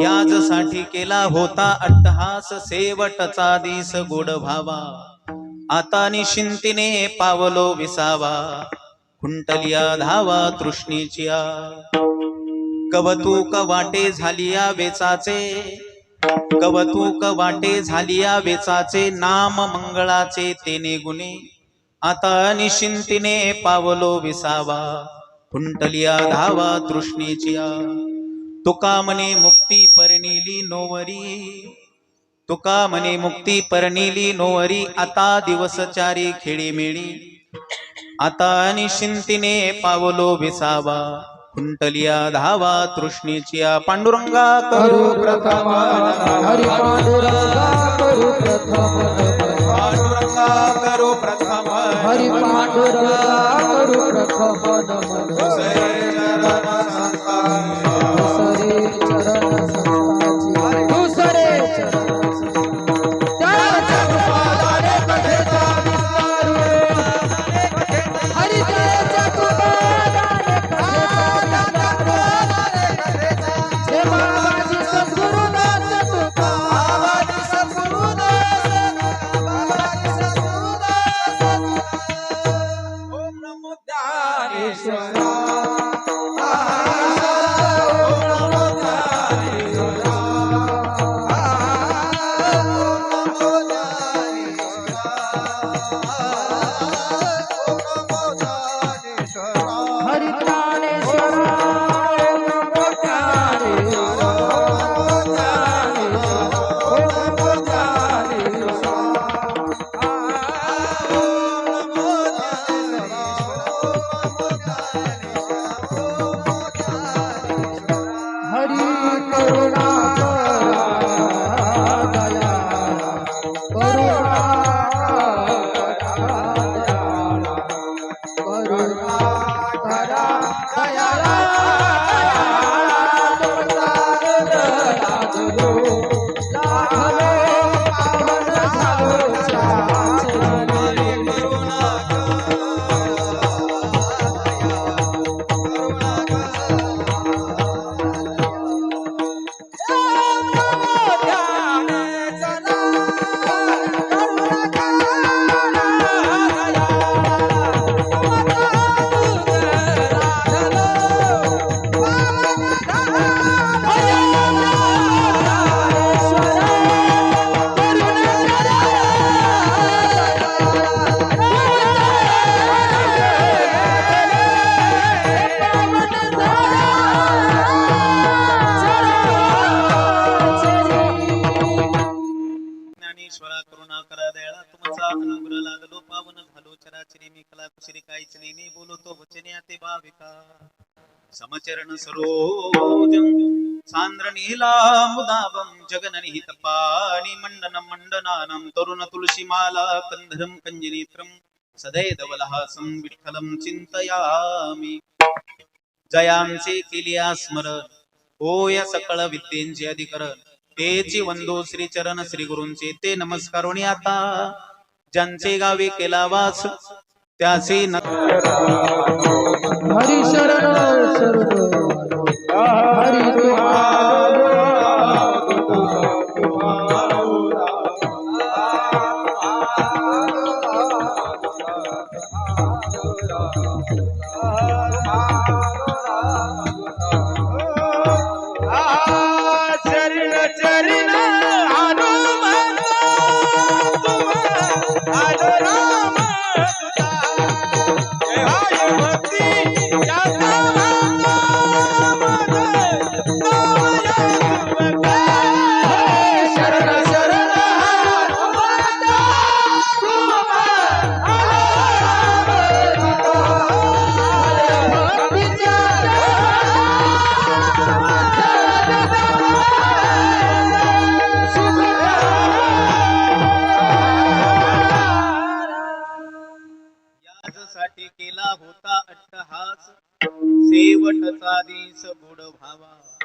याजसाठी केला होता अट्टहास सेवटचा दिस गोड भावा. आता निशिंतीने पावलो विसावा खुंटलिया धावा तृष्णीचिया. कवतूक वाटे झालिया वेचाचे कवतूक वाटे झालिया वेचाचे नाम मंगळाचे तेने गुणे. आता निशिंतीने पावलो विसावा खुंटलिया धावा तृष्णीचिया. तुका म्हणे मुक्ती परनिली नोवरी. तुका म्हणे मुक्ती परनिली नोवरी. आता दिवसचारी खेळीमेळी आता निशिंतीने पावलो विसावा खुंटलिया धावा तृष्णीचिया पांडुरंगा करू प्रथम. हरी पांडुरंगा करू प्रथम. पांडुरंगा करू प्रथम. हरी पांडुरंगा करू प्रथम. दयाळा तुमचा अनुग्रह लागलो पावन झालो चराचरी मी कला कुशरी काहीच नाही नाही बोलतो वचने ते भाविका. समचरण सरोज सांद्र नीला मुदावम जगन निहित पाणी मंडन मंडनानं तरुण तुलसी माला कंधरम कंजनेत्रम सदैदवलहासं विठ्ठलं चिंतयामी. जयांचे केलिया स्मरण ओ या सकळ विद्येंचे अधिकरण तेची वंदो श्री चरण श्री गुरूंचे ते नमस्कारोनी आता. ज्यांचे गावी केला वास त्याचे न हरी शरण सर्व. याजसाठी केला होता अट्टहास. शेवटचा दिस गोड भावा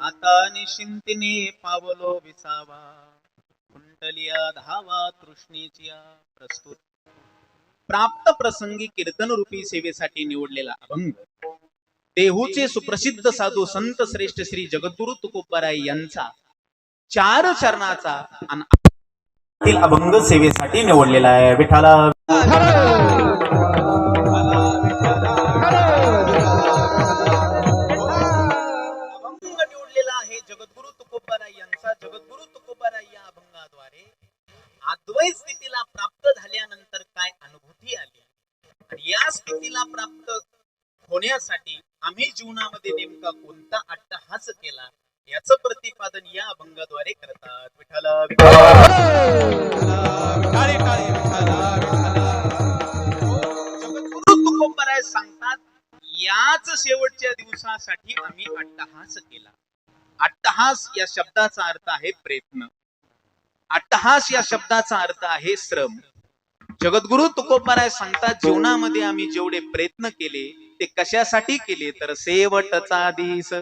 आता निशिंतीने पावलो विसावा. कुंडलिया धावा तृष्णेच्या प्रस्तुत. प्राप्त प्रसंगी कीर्तन रूपी सेवेसाठी निवडलेला अभंग. देहूचे सुप्रसिद्ध साधू संत श्रेष्ठ श्री जगद्गुरु तुकोबाराय यांचा चार चरणाचा आणि अभंग सेवेसाठी निवडलेला आहे. विठाला अभंग निवडलेला आहे जगद्गुरु तुकोबाराय यांचा जगद्गुरु तुकोबाराय या अभंगाद्वारे अद्वैत स्थितीला प्राप्त झाल्यानंतर काय अनुभूती आली आणि या स्थितीला प्राप्त होण्यासाठी आम्ही जीवनामध्ये नेमका कोणता अट्टहास केला याच प्रति प्रतिपादन या अभंगाद्वारे करतात. विठाला टाळी टाळी विठाला सांगतात याच शेवटच्या दिवसासाठी आम्ही अट्टहास केला. अट्टहास या शब्दाचा अर्थ आहे प्रयत्न. अट्टहास या शब्दाचा अर्थ आहे श्रम. जगद्गुरु तुकोबाराय सांगतात जीवनामध्ये आम्ही जेवढे प्रयत्न केले ते कशासाठी केले? तर शेवटचा दिस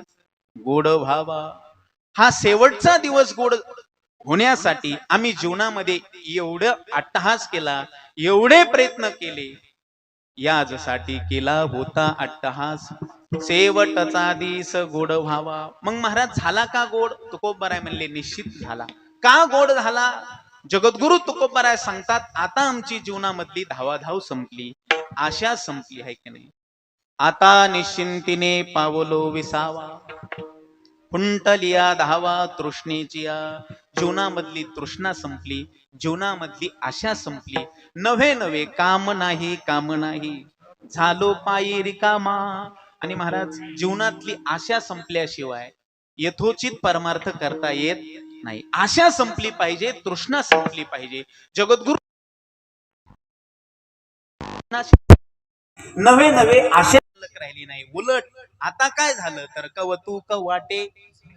गोड व्हावा. हा शेवटचा दिवस गोड होण्यासाठी आम्ही जीवनामध्ये एवढं अट्टहास केला एवढे प्रयत्न केले. याजसाठी केला होता अट्टहास. शेवटचा दिस गोड व्हावा. मग महाराज झाला का गोड? तुकोबराय म्हणले निश्चित झाला. का गोड झाला? जगद्गुरु तुकोबराय सांगतात आता आमची जीवनामधली धावाधाव संपली. आशा संपली आहे की नाही? आता निश्चिंतीने पावलो विसावा. कुंटलिया धावा तृष्णेचिया जीवनामधली तृष्णा संपली जीवनामधली आशा संपली. नव्हे नव्हे काम नाही काम नाही. झालो पायी रिकामा. आणि महाराज जीवनातली आशा संपल्याशिवाय यथोचित परमार्थ करता येत नाही. आशा संपली पाहिजे तृष्णा संपली पाहिजे. जगद्गुरु नवे नवे आशा शिल्लक राहिली नाही. उलट आता काय झालं? तर कवतुक वाटे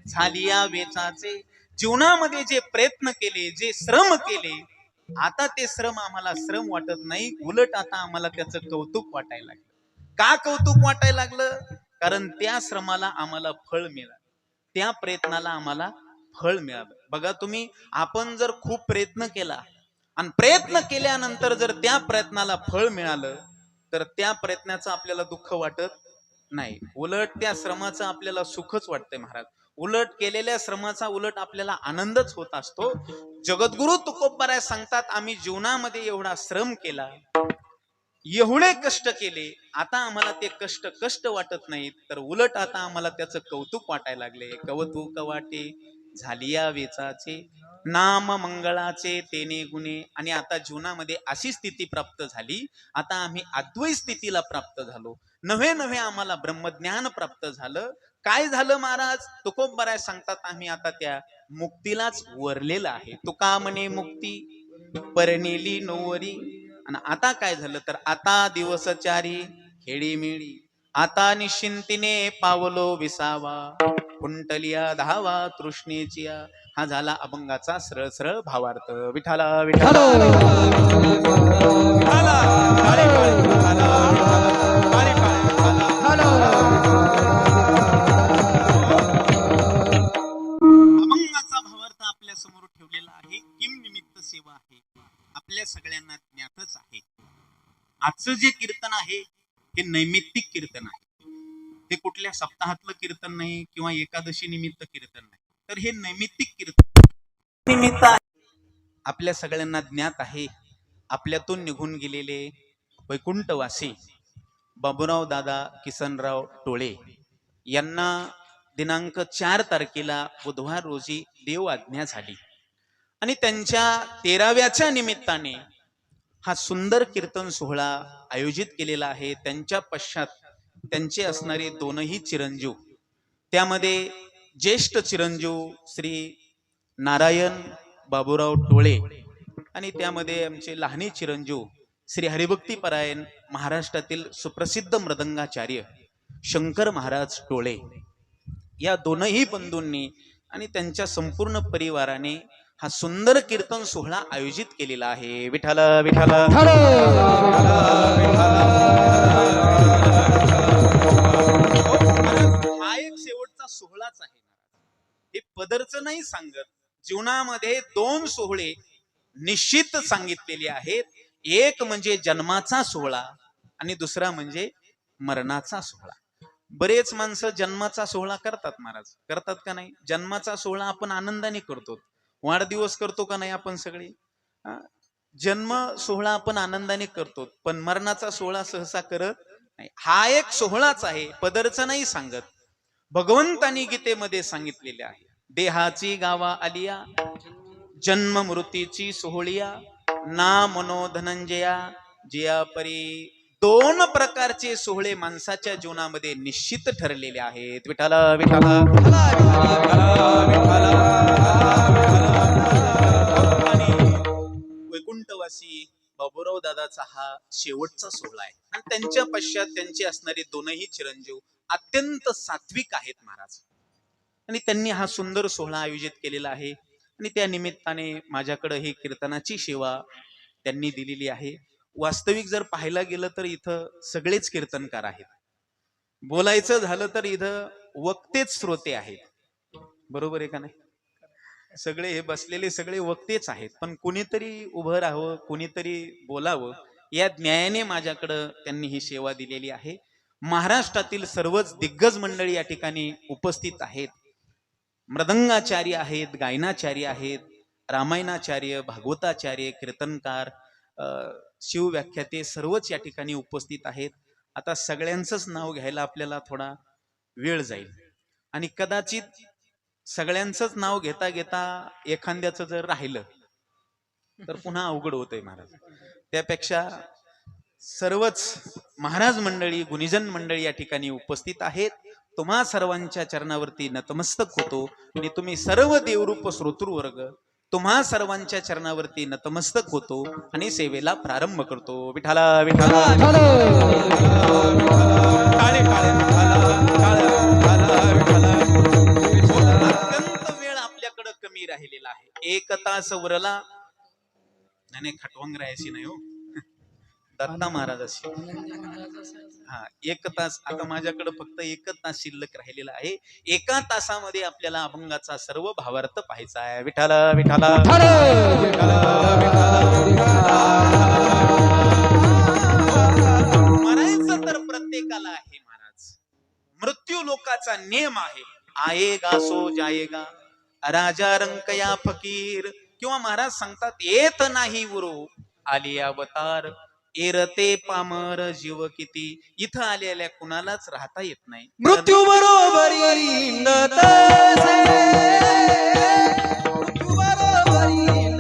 झाली या वेचाचे. जीवनामध्ये जे प्रयत्न केले जे श्रम केले आता ते श्रम आम्हाला श्रम वाटत नाही. उलट आता आम्हाला त्याचं कौतुक वाटायला लागलं. का कौतुक वाटायला लागलं? कारण त्या श्रमाला आम्हाला फळ मिळालं. त्या प्रयत्नाला आम्हाला फळ मिळालं. बघा तुम्ही आपण जर खूप प्रयत्न केला आणि प्रयत्न केल्यानंतर जर त्या प्रयत्नाला फळ मिळालं तर त्या प्रयत्नाचं आपल्याला दुःख वाटत नाही. उलट त्या श्रमाचं आपल्याला सुखच वाटतंय महाराज. उलट केलेल्या श्रमाचा उलट आपल्याला आनंदच होत असतो. जगद्गुरु तुकोबराय सांगतात आम्ही जीवनामध्ये एवढा श्रम केला एवढे कष्ट केले आता आम्हाला ते कष्ट कष्ट वाटत नाहीत तर उलट आता आम्हाला त्याचं कौतुक वाटायला लागले. कवतुक वाटे झाली या वेचाचे. नाम मंगळाचे तेने गुणे. आणि आता जीवनामध्ये अशी स्थिती प्राप्त झाली. आता आम्ही अद्वैत स्थितीला प्राप्त झालो. नव्हे नव्हे आम्हाला ब्रह्मज्ञान प्राप्त झालं. काय झालं महाराज? तुकोबराय सांगतात आम्ही आता त्या मुक्तीलाच वरलेला आहे. तुका म्हणे मुक्ती परनेली नोवरी. आणि आता काय झालं? तर आता दिवसचारी खेळीमेळी आता निश्चिंतीने पावलो विसावा. कुंटलिया धावा तृष्णेचिया. हा झाला अभंगाचा सरळ सरळ भावार्थ. विठाला विठाला. अभंगाचा भावार्थ आपल्यासमोर ठेवलेला आहे. किम निमित्त सेवा आहे. आपल्या सगळ्यांना ज्ञातच आहे. आजचं जे कीर्तन आहे हे नैमित्तिक कीर्तन आहे. कुठल्या सप्ताहातलं कीर्तन नाही किंवा एकादशी निमित्त कीर्तन नाही. तर हे नैमित्तिक कीर्तन निमित्त आपल्या सगळ्यांना ज्ञात आहे. आपल्यातून निघून गेलेले वैकुंठवासी बाबुराव दादा किसनराव टोळे यांना दिनांक चार तारखेला बुधवार रोजी देव आज्ञा झाली. आणि त्यांच्या तेराव्याच्या निमित्ताने हा सुंदर कीर्तन सोहळा आयोजित केलेला आहे. त्यांच्या पश्चात त्यांचे असणारे दोनही चिरंजीव. त्यामध्ये ज्येष्ठ चिरंजीव श्री नारायण बाबूराव टोळे आणि त्यामध्ये आमचे लहानी चिरंजीव श्री हरिभक्ती परायण महाराष्ट्रातील सुप्रसिद्ध मृदंगाचार्य शंकर महाराज टोळे. या दोनही बंधूंनी आणि त्यांच्या संपूर्ण परिवाराने हा सुंदर कीर्तन सोहळा आयोजित केलेला आहे. विठाला विठाला एक शेवटचा सोहळाच आहे. हे पदरच नाही सांगत. जीवनामध्ये दोन सोहळे निश्चित सांगितलेले आहेत. एक म्हणजे जन्माचा सोहळा आणि दुसरा म्हणजे मरणाचा सोहळा. बरेच माणसं जन्माचा सोहळा करतात महाराज. करतात का नाही? जन्माचा सोहळा आपण आनंदाने करतो. वाढदिवस करतो का नाही आपण सगळे? जन्म सोहळा आपण आनंदाने करतो. पण मरणाचा सोहळा सहसा करत नाही. हा एक सोहळाच आहे. पदरचा नाही सांगत. भगवंतानी गीतेमध्ये सांगितलेले आहे देहाची गावा आलिया जन्म मृत्यूची सोहळिया ना मनोधनंजया जिया परी दोन प्रकारचे सोहळे माणसाच्या जीवनामध्ये निश्चित ठरलेले आहेत विठाला विठाला वैकुंठवासी बाबूराव दादाचा हा शेवटचा सोहळा आहे. आणि त्यांच्या पश्चात त्यांचे असणारे दोनही चिरंजीव अत्यंत सात्विक आहेत महाराज. आणि त्यांनी हा सुंदर सोहळा आयोजित केलेला आहे. आणि त्या निमित्ताने माझ्याकडे ही कीर्तनाची सेवा त्यांनी दिलेली आहे. वास्तविक जर पाहायला गेलं तर इथं सगळेच कीर्तनकार आहेत. बोलायचं झालं तर इथं वक्तेच श्रोते आहेत. बरोबर आहे का नाही? सगळे हे बसलेले सगळे वक्तेच आहेत. पण कुणीतरी उभं राहावं कुणीतरी बोलावं या न्यायाने माझ्याकडं त्यांनी ही सेवा दिलेली आहे. महाराष्ट्रातील सर्वच दिग्गज मंडळी या ठिकाणी उपस्थित आहेत. मृदंगाचार्य आहेत गायनाचार्य आहेत रामायणाचार्य भागवताचार्य कीर्तनकार शिवव्याख्याते सर्वच या ठिकाणी उपस्थित आहेत. आता सगळ्यांचंच नाव घ्यायला आपल्याला थोडा वेळ जाईल. आणि कदाचित सगळ्यांचंच नाव घेता घेता एखाद्याचं जर राहिलं तर पुन्हा अवघड होतंय महाराज त्यापेक्षा सर्वच महाराज मंडळी गुणीजन मंडळी या ठिकाणी उपस्थित आहेत तुम्हा सर्वांच्या चरणावरती नतमस्तक होतो आणि तुम्ही सर्व देवरूप श्रोतृवर्ग तुम्हा सर्वांच्या चरणावरती नतमस्तक होतो आणि सेवेला प्रारंभ करतो विठाला विठाला विठाला, आहे. एक तास उरला. नाही नाही, खटवंगरायाशी नाही हो. दत्ता महाराजाशी हा एक तास आता माझ्याकडे फक्त एकच तास शिल्लक राहिलेला आहे. एका तासामध्ये आपल्याला अभंगाचा सर्व भावार्थ पाहायचा आहे. विठाला विठाला मरायचं तर प्रत्येकाला आहे महाराज. मृत्यू लोकाचा नियम आहे. आएगा सो जाएगा राजा रंकया फकीर. किंवा महाराज सांगतात येत नाही उरो. आली अवतार एरते पामर जीव किती. इथं आलेल्या कुणालाच राहता येत नाही. मृत्यू बरोबरी. मृत्यू बरोबरी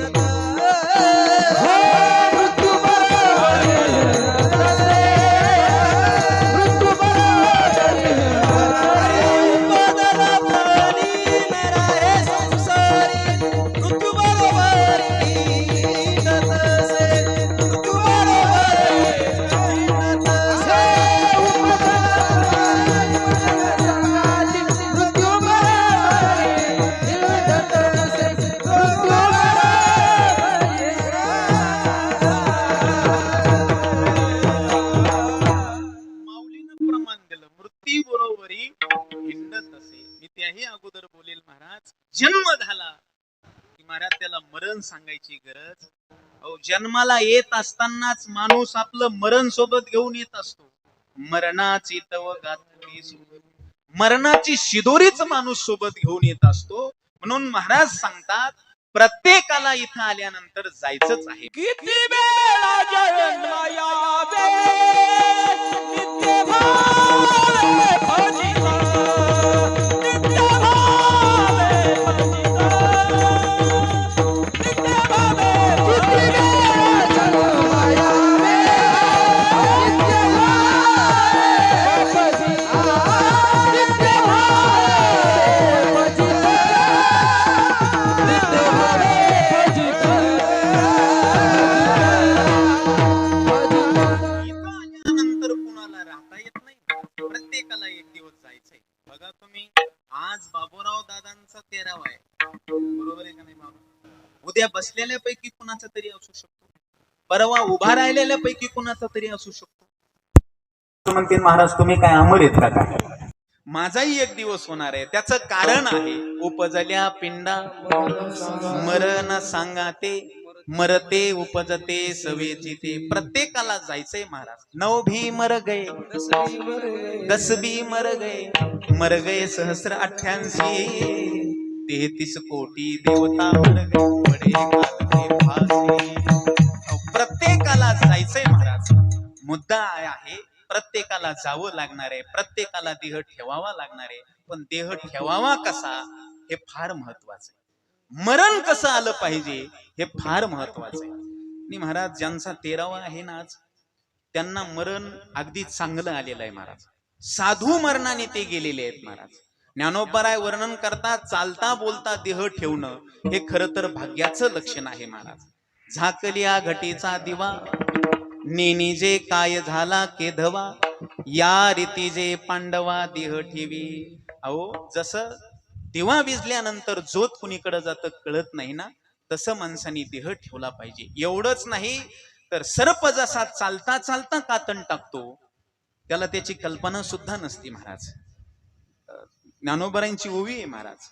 मरण सांगायची गरज? अहो जन्माला येत असतानाच माणूस आपलं मरण सोबत घेऊन येत असतो. मरणाची तव गात्री मरणाची शिदोरीच माणूस सोबत घेऊन येत असतो. म्हणून महाराज सांगतात प्रत्येकाला इथं आल्यानंतर जायचंच आहे. किती वेळा उद्या बसलेल्या पैकी कुणाचा तरी असू शकतो. परवा उभा राहिलेल्या पैकी कुणाचा तरी असू शकतो. म्हणतील महाराज तुम्ही काय अमर आहेत का काय? माझाही एक दिवस होणार आहे. त्याचं कारण आहे उपजल्या पिंडा मरण सांगा ते मरते उपजते सवेची ते प्रत्येकाला जायचंय महाराज. नव भी मर गए दस भी मर गए मर गए सहस्र अठ्ठ्याऐंशी. तेहतीस कोटी देवता मर गए प्रत्येकाला जायचंय महाराज. मुद्दा आहे प्रत्येकाला जावं लागणार आहे प्रत्येकाला देह ठेवावा लागणार आहे. पण देह ठेवावा कसा? हे फार महत्वाचं आहे. मरण कसं आलं पाहिजे हे फार महत्वाचं आहे. आणि महाराज ज्यांचा तेरावा आहे ना आज त्यांना मरण अगदी चांगलं आलेलं आहे महाराज. साधू मरणाने ते गेलेले आहेत महाराज. ज्ञानोपराय वर्णन करता चालता बोलता देह ठेवणं हे खरं तर भाग्याचं लक्षण आहे महाराज. झाकलिया घटीचा दिवा नेनी जे काय झाला केधवा या रीती जे पांडवा देह ठेवी. अहो जसं दिवा विजल्यानंतर जोत कुणीकडे जातं कळत नाही ना तसं माणसाने देह ठेवला पाहिजे. एवढंच नाही तर सर्प जसा चालता चालता कातण टाकतो त्याला त्याची कल्पना सुद्धा नसती महाराज. ज्ञानोबरांची ओवी आहे महाराज.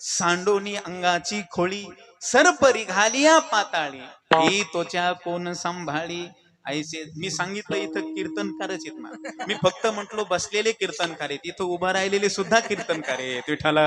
सांडोनी अंगाची खोळी सरपरी घालिया पाताळी. ही त्वचा कोण सांभाळी? ऐसे मी सांगितलं इथं कीर्तनकारच आहेत ना मी फक्त म्हटलो बसलेले कीर्तनकार आहेत. इथं उभा राहिलेले सुद्धा कीर्तनकार आहेत. विठाला